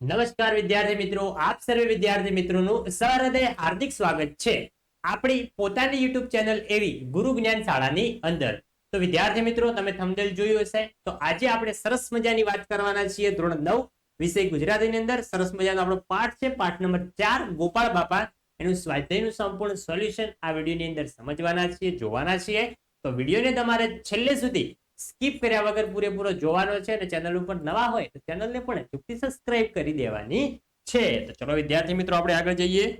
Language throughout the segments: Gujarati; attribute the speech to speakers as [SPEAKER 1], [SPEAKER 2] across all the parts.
[SPEAKER 1] નમસ્કાર વિદ્યાર્થી મિત્રો, આપ સર્વે વિદ્યાર્થી મિત્રોનું સહૃદય હાર્દિક સ્વાગત છે. આપણી પોતાની યુટ્યુબ ચેનલ એવી ગુરુ જ્ઞાન શાળાની અંદર. તો વિદ્યાર્થી મિત્રો, તમે થંબનેલ જોયું હશે. તો આજે આપણે સરસ મજાની વાત કરવાના છીએ. ધોરણ નવ, વિષય ગુજરાતીની અંદર. સરસ મજાનો આપણો પાઠ છે. પાઠ નંબર ચાર ગોપાળ બાપા. એનું સ્વાધ્યાયનું સંપૂર્ણ સોલ્યુશન આ વિડીયોની અંદર સમજવાના છીએ, જોવાના છીએ. તો વિડીયોને તમારે છેલ્લે સુધી સ્કીપ કર્યા વગર પૂરેપૂરો જોવાનો છે અને ચેનલ ઉપર નવા હોય તો ચેનલને પણ ચોખ્ખી સબસ્ક્રાઇબ કરી દેવાની છે. તો ચલો વિદ્યાર્થી મિત્રો, આપણે આગળ જઈએ.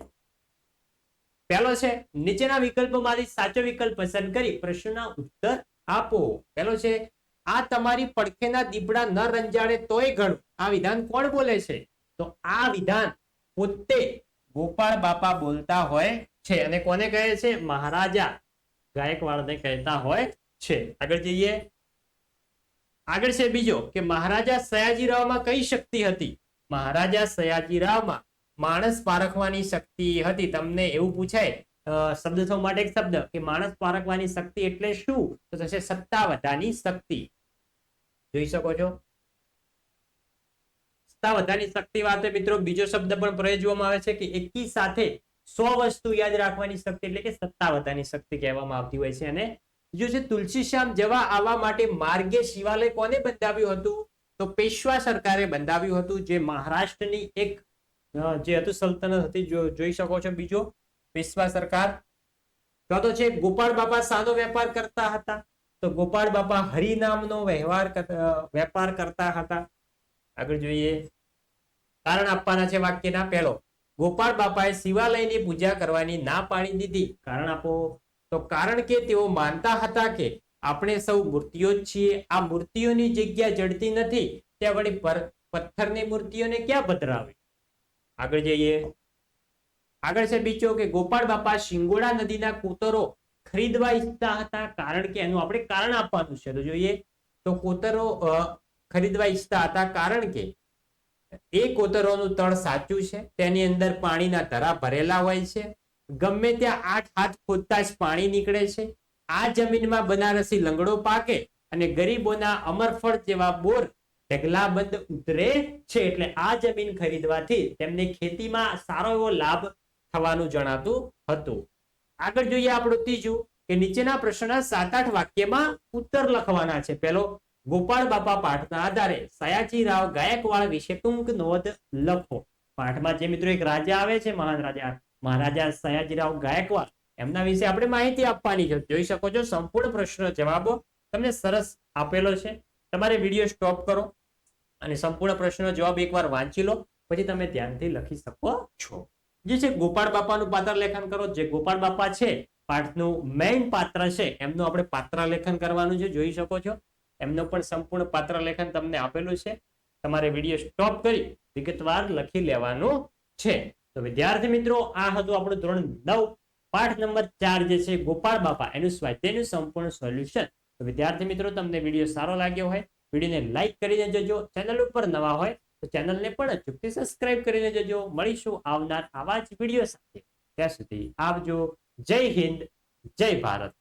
[SPEAKER 1] પહેલો છે, નીચેના વિકલ્પોમાંથી સાચો વિકલ્પ પસંદ કરી પ્રશ્નના ઉત્તર આપો. પહેલો છે, આ તમારી પડખેના દીપડા ન રંજાડે તોય ઘણું. આ વિધાન કોણ બોલે છે? તો આ વિધાન પોતે ગોપાળ બાપા બોલતા હોય છે અને કોને કહે છે? મહારાજા ગાયકવાડને કહેતા હોય છે. આગળ જઈએ. આગળ છે બીજો કે મહારાજા સયાજીરાવમાં કઈ શક્તિ હતી? મહારાજા સયાજીરાવમાં માણસ પારખવાની શક્તિ હતી. તમને એવું પૂછાય શબ્દ માટે એક શબ્દ કે માણસ પારખવાની શક્તિ એટલે શું? તો થશે સત્તાવધાની શક્તિ. જોઈ શકો છો? સત્તા વધાની શક્તિ વાતે મિત્રો, બીજો શબ્દ પણ પ્રયોજવામાં આવે છે કે એકી સાથે સો વસ્તુ યાદ રાખવાની શક્તિ એટલે કે સત્તા વધાની શક્તિ કહેવામાં આવતી હોય છે અને બીજું છે તુલસીશ્યામ જવા આવવા માટે માર્ગે શિવાલય કોને બંધાવ્યું હતું? તો પેશવા સરકારે બંધાવ્યું હતું, જે મહારાષ્ટ્રની એક જે હતું સલ્તનત હતી જોઈ શકો છો બીજો, પેશવા સરકાર. તો છે ગોપાળ બાપા સાનો વેપાર કરતા હતા. તો ગોપાળ બાપા હરિનામનો વ્યવહાર કર- વેપાર કરતા હતા. આગળ જોઈએ. કારણ આપવાના છે વાક્યના પહેલો, ગોપાળ બાપાએ શિવાલયની પૂજા કરવાની ના પાડી દીધી. કારણ આપો. તો કારણ કે તેઓ માનતા હતા કે આપણે સૌ મૂર્તિઓ જ છીએ, આ મૂર્તિઓની જગ્યા જડતી નથી, ત્યાં વળી પથ્થરની મૂર્તિઓને ક્યાં પધરાવે? આગળ જઈએ. આગળ છે બીજો કે ગોપાળ બાપા શિંગોડા નદીના કોતરો ખરીદવા ઈચ્છતા હતા, કારણ કે એનું આપણે કારણ આપવાનું છે. તો જોઈએ. તો કોતરો ખરીદવા ઈચ્છતા હતા, કારણ કે એ કોતરોનું તળ સાચું છે, તેની અંદર પાણીના ધરા ભરેલા હોય છે ગમે ત્યાં આઠ હાથ ખોદતા જ પાણી નીકળે છે. આ જમીનમાં બનારસી લંગડો પાકે અને ગરીબોના અમરફળ જેવા બોર ઢગલાબંધ ઉતરે છે એટલે આ જમીન ખરીદવાથી તેમને ખેતીમાં સારો એવો લાભ થવાનું જણાતું હતું. આગળ જોઈએ આપણું ત્રીજું કે નીચેના પ્રશ્નના સાત આઠ વાક્યમાં ઉત્તર લખવાના છે. પેલો ગોપાળ બાપા પાઠના આધારે સયાજીરાવ ગાયકવાડ વિશે ટૂંક નોંધ લખો. પાઠમાં જે મિત્રો એક રાજા આવે છે, મહાન રાજા મહારાજા સયાજીરાવ ગાયકવાડ, એમના વિશે આપણે માહિતી આપવાની છે. જોઈ શકો છો સંપૂર્ણ પ્રશ્ન જવાબો તમને સરસ આપેલો છે. તમારે વીડિયો સ્ટોપ કરો અને સંપૂર્ણ પ્રશ્નનો જવાબ એકવાર વાંચી લો, પછી તમે ધ્યાનથી લખી શકો છો. જે છે ગોપાળ બાપાનું પાત્ર લેખન કરો. જે ગોપાળ બાપા છે, પાઠનું મેઇન પાત્ર છે, એમનું આપણે પાત્ર લેખન કરવાનું છે. જોઈ શકો છો, એમનું પણ સંપૂર્ણ પાત્ર લેખન તમને આપેલું છે. તમારે વીડિયો સ્ટોપ કરી વિગતવાર લખી લેવાનું છે. તો વિદ્યાર્થી મિત્રો, આ હતું આપણું ધોરણ નવ. પાઠ નંબર ચાર જે છે ગોપાળ બાપા, એનું સ્વાધ્યાયનું સંપૂર્ણ સોલ્યુશન. તો વિદ્યાર્થી મિત્રો, તમને વીડિયો સારો લાગ્યો હોય, વિડીયોને લાઈક કરીને જજો. ચેનલ ઉપર નવા હોય, તો ચેનલને પણ અચૂકથી સબસ્ક્રાઇબ કરીને જજો. મળીશું આવનાર આવા જ વીડિયો સાથે. ત્યાં સુધી આવજો. જય હિન્દ, જય ભારત.